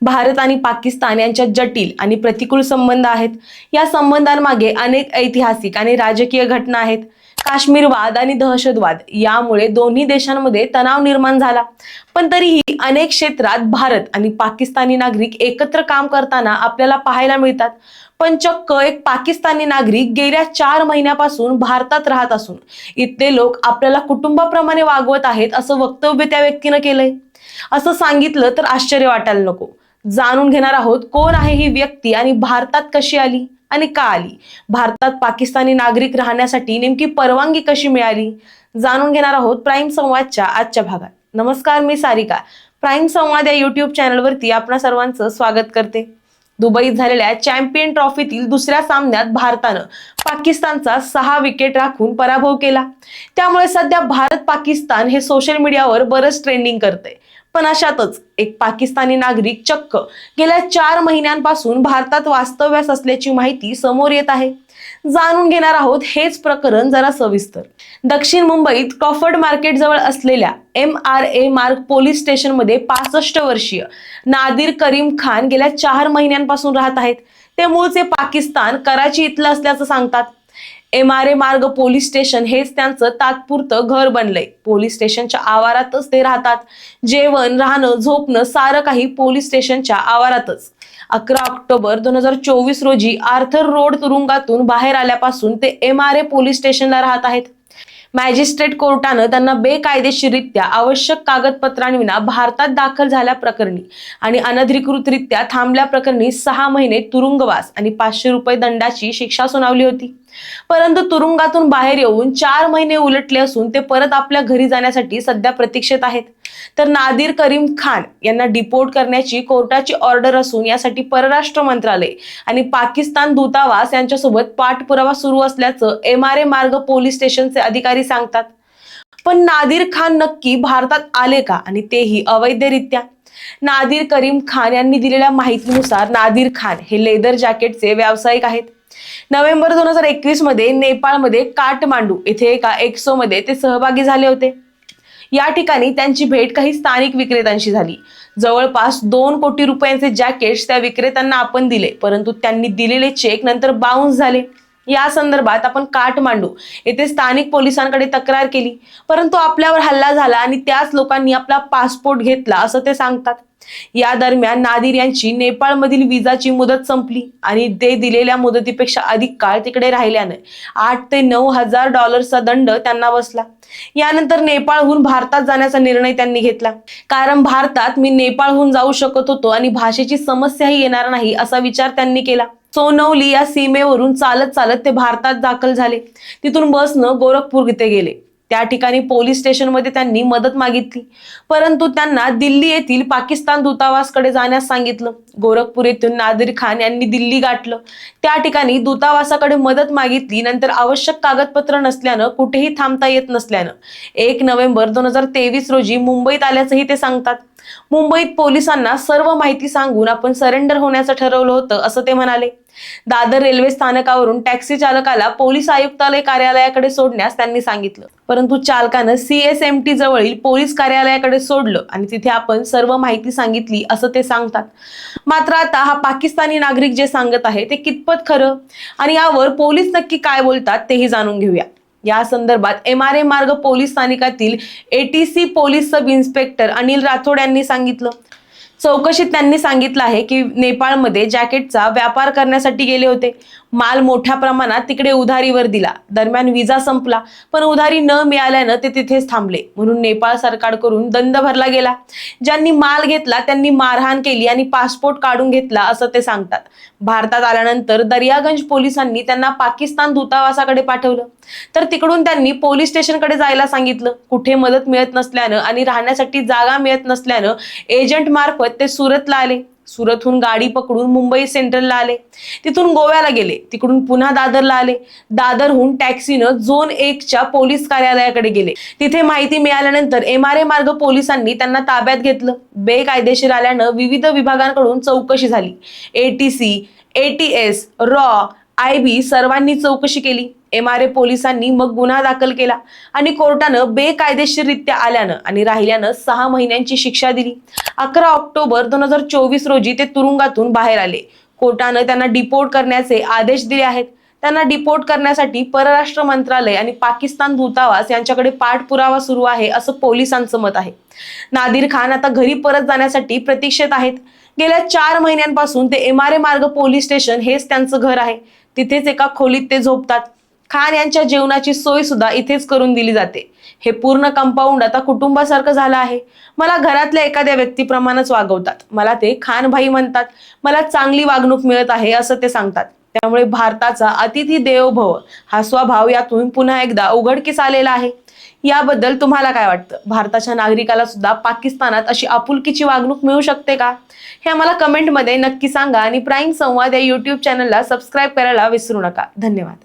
भारत आणि पाकिस्तान यांच्या जटिल आणि प्रतिकूल संबंध आहेत. या संबंधांमागे अनेक ऐतिहासिक आणि राजकीय घटना आहेत. काश्मीरवाद आणि दहशतवाद यामुळे दोन्ही देशांमध्ये तणाव निर्माण झाला. पण तरीही अनेक क्षेत्रात भारत आणि पाकिस्तानी नागरिक एकत्र काम करताना आपल्याला पाहायला मिळतात. पण चक्क एक पाकिस्तानी नागरिक गेल्या चार महिन्यापासून भारतात राहत असून इथले लोक आपल्याला कुटुंबाप्रमाणे वागवत आहेत असं वक्तव्य त्या व्यक्तीनं केलंय. असं सांगितलं तर आश्चर्य वाटायला नको. जाणून घेणार आहोत कोण आहे ही व्यक्ती आणि भारतात कशी आली आणि का आली? भारतात पाकिस्तानी नागरिक राहण्यासाठी नेमकी परवानगी कशी मिळाली? जाणून घेणार आहोत प्राईम संवादच्या आजच्या भागात. नमस्कार मी सारिका. प्राईम संवाद या युट्यूब चॅनलवरती आपणा सर्वांचं स्वागत करते. दुबईत झालेल्या चॅम्पियन ट्रॉफीतील दुसऱ्या सामन्यात भारतानं पाकिस्तानचा सहा विकेट राखून पराभव केला. त्यामुळे सध्या भारत पाकिस्तान हे सोशल मीडियावर बरंच ट्रेंडिंग करते पण अशातच एक पाकिस्तानी नागरिक चक्क गेल्या चार महिन्यांपासून भारतात वास्तव्यास असल्याची माहिती समोर येत आहे. जाणून घेणार आहोत हेच प्रकरण जरा सविस्तर. दक्षिण मुंबईत क्रॉफर्ड मार्केट जवळ असलेल्या एम आर ए मार्ग पोलीस स्टेशनमध्ये पासष्ट वर्षीय नादिर करीम खान गेल्या चार महिन्यांपासून राहत आहेत. ते मूळचे पाकिस्तान कराची इथलं असल्याचं सांगतात. एम आर ए मार्ग पोलीस स्टेशन हेच त्यांचं तात्पुरतं घर बनलंय. पोलीस स्टेशनच्या आवारातच ते राहतात. जेवण राहणं झोपणं सारं काही पोलीस स्टेशनच्या आवारातच. अकरा ऑक्टोबर दोन हजार चोवीस रोजी आर्थर रोड तुरुंगातून बाहेर आल्यापासून ते एम आर ए पोलीस स्टेशनला राहत आहेत. मॅजिस्ट्रेट कोर्टानं त्यांना बेकायदेशीररित्या आवश्यक कागदपत्रांविना भारतात दाखल झाल्या प्रकरणी आणि अनधिकृतरित्या थांबल्या प्रकरणी सहा महिने तुरुंगवास आणि पाचशे रुपये दंडाची शिक्षा सुनावली होती. परंतु तुरुंगातून बाहेर येऊन चार महिने उलटले असून ते परत आपल्या घरी जाण्यासाठी सध्या प्रतीक्षेत आहेत. तर नादिर करीम खान यांना डिपोर्ट करण्याची कोर्टाची ऑर्डर असून यासाठी परराष्ट्र मंत्रालय आणि पाकिस्तान दूतावास यांच्यासोबत पाठपुरावा सुरू असल्याचं एम आर ए मार्ग पोलीस स्टेशनचे अधिकारी सांगतात. पण नादिर खान नक्की भारतात आले का? आणि तेही अवैधरित्या. नादिर करीम खान यांनी दिलेल्या माहितीनुसार नादिर खान हे लेदर जॅकेटचे व्यावसायिक आहेत. नोव्हेंबर दोन हजार एकवीसमध्ये नेपाळमध्ये काठमांडू येथे एका एक्सो मध्ये ते सहभागी झाले होते. या ठिकाणी त्यांची भेट काही स्थानिक विक्रेत्यांशी झाली. जवळपास दोन कोटी रुपयांचे जॅकेट्स त्या विक्रेत्यांना आपण दिले परंतु त्यांनी दिलेले चेक नंतर बाउन्स झाले. या संदर्भात आपण काठमांडू येथे स्थानिक पोलिसांकडे तक्रार केली. परंतु आपल्यावर हल्ला झाला आणि त्याच लोकांनी आपला पासपोर्ट घेतला असं ते सांगतात. या दरम्यान नादिर यांची नेपाळमधील विजाची मुदत संपली आणि ते दिलेल्या मुदतीपेक्षा अधिक काळ तिकडे राहिल्याने आठ ते नऊ हजार डॉलर्सचा दंड त्यांना बसला. यानंतर नेपाळहून भारतात जाण्याचा निर्णय त्यांनी घेतला. कारण भारतात मी नेपाळहून जाऊ शकत होतो आणि भाषेची समस्याही येणार नाही असा विचार त्यांनी केला. सोनवली या सीमेवरून चालत चालत ते भारतात दाखल झाले. तिथून बसनं गोरखपूर इथे गेले. त्या ठिकाणी पोलीस स्टेशनमध्ये त्यांनी मदत मागितली. परंतु त्यांना दिल्ली येथील पाकिस्तान दूतावासकडे जाण्यास सांगितलं. गोरखपूर येथून नादिर खान यांनी दिल्ली गाठलं. त्या ठिकाणी दूतावासाकडे मदत मागितली. नंतर आवश्यक कागदपत्र नसल्यानं कुठेही थांबता येत नसल्यानं. एक नोव्हेंबर दोन हजार तेवीस रोजी मुंबईत आल्याचंही ते सांगतात. मुंबईत पोलिसांना सर्व माहिती सांगून आपण सरेंडर होण्याचं ठरवलं होतं असं ते म्हणाले. दादर रेल्वे स्थानकावरून टॅक्सी चालकाला पोलीस आयुक्तालय कार्यालयाकडे सोडण्यास त्यांनी सांगितलं. परंतु चालकानं सीएसएमटी जवळील पोलीस कार्यालयाकडे सोडलं आणि तिथे आपण सर्व माहिती सांगितली असं ते सांगतात. मात्र आता हा पाकिस्तानी नागरिक जे सांगत आहे ते कितपत खरं? आणि यावर पोलीस नक्की काय बोलतात तेही जाणून घेऊया. या संदर्भात एम आर ए मार्ग police स्थानिकातील ATC police sub inspector Anil Rathod यांनी सांगितलं. चौकशीत त्यांनी सांगितलं आहे की नेपाळमध्ये जॅकेटचा व्यापार करण्यासाठी गेले होते. माल मोठ्या प्रमाणात तिकडे उधारीवर दिला. दरम्यान विजा संपला पण उधारी न मिळाल्यानं ते तिथेच थांबले. म्हणून नेपाळ सरकारकडून दंड भरला गेला. ज्यांनी माल घेतला त्यांनी मारहाण केली आणि पासपोर्ट काढून घेतला असं ते सांगतात. भारतात आल्यानंतर दर्यागंज पोलिसांनी त्यांना पाकिस्तान दूतावासाकडे पाठवलं. तर तिकडून त्यांनी पोलीस स्टेशनकडे जायला सांगितलं. कुठे मदत मिळत नसल्यानं आणि राहण्यासाठी जागा मिळत नसल्यानं एजंट मार्फत ते सुरतला आले. सुरतहून गाडी पकडून मुंबई सेंट्रलला आले. तिथून गोव्याला गेले. तिकडून पुन्हा दादरला आले. दादरहून टॅक्सीनं झोन एकच्या पोलीस कार्यालयाकडे गेले. तिथे माहिती मिळाल्यानंतर एम आर ए मार्ग पोलिसांनी त्यांना ताब्यात घेतलं. बेकायदेशीर आल्यानं विविध विभागांकडून चौकशी झाली. एटीसी एटीएस रॉ आय बी सर्वांनी चौकशी केली. एम आर ए पोलिसांनी मग गुन्हा दाखल केला आणि कोर्टानं बेकायदेशीररित्या आल्यानं आणि राहिल्यानं सहा महिन्यांची शिक्षा दिली. अकरा ऑक्टोबर दोन हजार चोवीस रोजी ते तुरुंगातून बाहेर आले. कोर्टानं त्यांना डिपोर्ट करण्याचे आदेश दिले आहेत. त्यांना डिपोर्ट करण्यासाठी परराष्ट्र मंत्रालय आणि पाकिस्तान दूतावास यांच्याकडे पाठपुरावा सुरू आहे असं पोलिसांचं मत आहे. नादिर खान आता घरी परत जाण्यासाठी प्रतीक्षेत आहेत. गेल्या चार महिन्यांपासून ते एम आर ए मार्ग पोलीस स्टेशन हेच त्यांचं घर आहे. तिथेच एका खोलीत ते झोपतात. खान यांच्या जेवणाची सोय सुद्धा इथेच करून दिली जाते. हे पूर्ण कंपाऊंड आता कुटुंबासारखं झालं आहे. मला घरातल्या एखाद्या व्यक्तीप्रमाणेच वागवतात. मला ते खानभाई म्हणतात. मला चांगली वागणूक मिळत आहे असं ते सांगतात. त्यामुळे भारताचा अतिथी देवभव हा स्वभाव यातून पुन्हा एकदा उघडकीस आलेला आहे. याबद्दल तुम्हाला काय वाटतं? भारताच्या नागरिकाला सुद्धा पाकिस्तानात अशी आपुलकीची वागणूक मिळू शकते का? हे आम्हाला कमेंटमध्ये नक्की सांगा आणि प्राईम संवाद या युट्यूब चॅनलला सबस्क्राईब करायला विसरू नका. धन्यवाद.